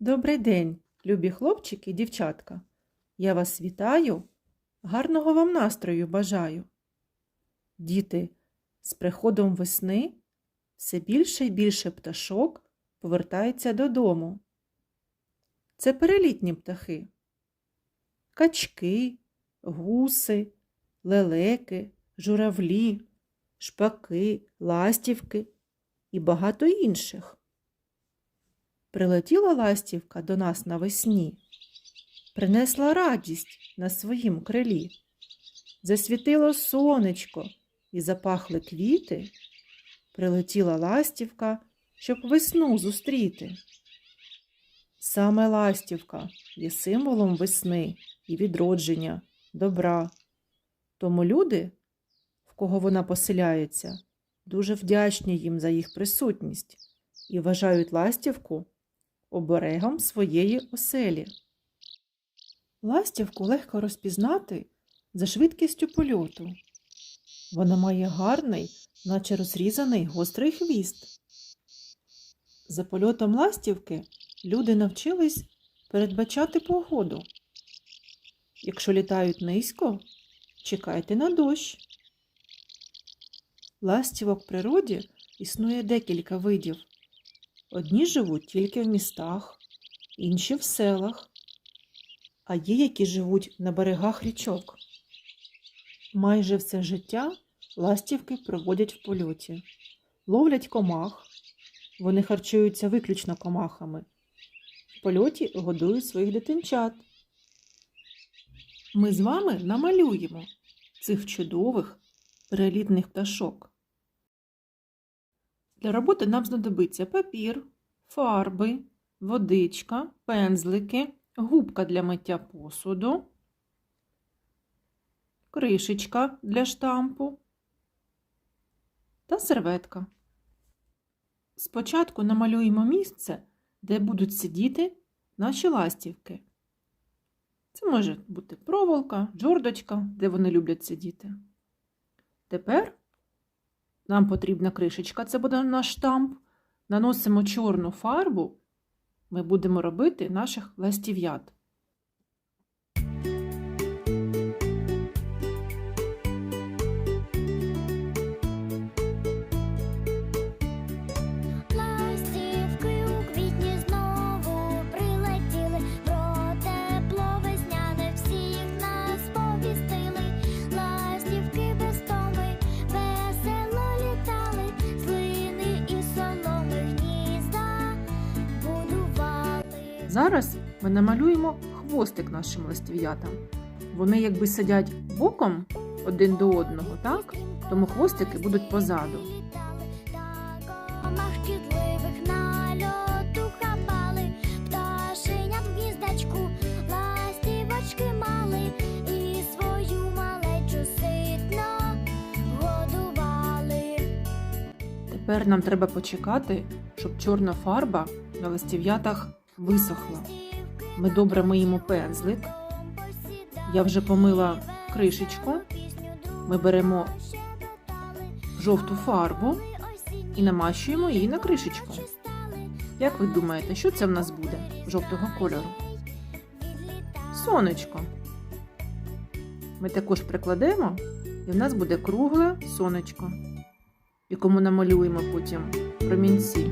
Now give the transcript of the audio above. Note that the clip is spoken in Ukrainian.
Добрий день, любі хлопчики і дівчатка. Я вас вітаю, гарного вам настрою бажаю. Діти, з приходом весни все більше і більше пташок повертається додому. Це перелітні птахи. Качки, гуси, лелеки, журавлі, шпаки, ластівки і багато інших. Прилетіла ластівка до нас навесні, принесла радість на своїм крилі. Засвітило сонечко і запахли квіти. Прилетіла ластівка, щоб весну зустріти. Саме ластівка є символом весни і відродження, добра. Тому люди, в кого вона поселяється, дуже вдячні їм за їх присутність і вважають ластівку оберегом своєї оселі. Ластівку легко розпізнати за швидкістю польоту. Вона має гарний, наче розрізаний гострий хвіст. За польотом ластівки люди навчились передбачати погоду. Якщо літають низько, чекайте на дощ. Ластівок в природі існує декілька видів. Одні живуть тільки в містах, інші в селах, а є, які живуть на берегах річок. Майже все життя ластівки проводять в польоті, ловлять комах, вони харчуються виключно комахами. В польоті годують своїх дитинчат. Ми з вами намалюємо цих чудових перелітних пташок. Для роботи нам знадобиться папір, фарби, водичка, пензлики, губка для миття посуду, кришечка для штампу та серветка. Спочатку намалюємо місце, де будуть сидіти наші ластівки. Це може бути проволока, джордочка, де вони люблять сидіти. Тепер нам потрібна кришечка, це буде наш штамп. Наносимо чорну фарбу, ми будемо робити наших ластів'ят. Зараз ми намалюємо хвостик нашим ластів'ятам. Вони якби сидять боком один до одного, так? Тому хвостики будуть позаду. Тепер нам треба почекати, щоб чорна фарба на ластів'ятах висохла. Ми добре миємо пензлик. Я вже помила кришечку. Ми беремо жовту фарбу і намащуємо її на кришечку. Як ви думаєте, що це в нас буде жовтого кольору? Сонечко. Ми також прикладемо, і в нас буде кругле сонечко, якому намалюємо потім промінці.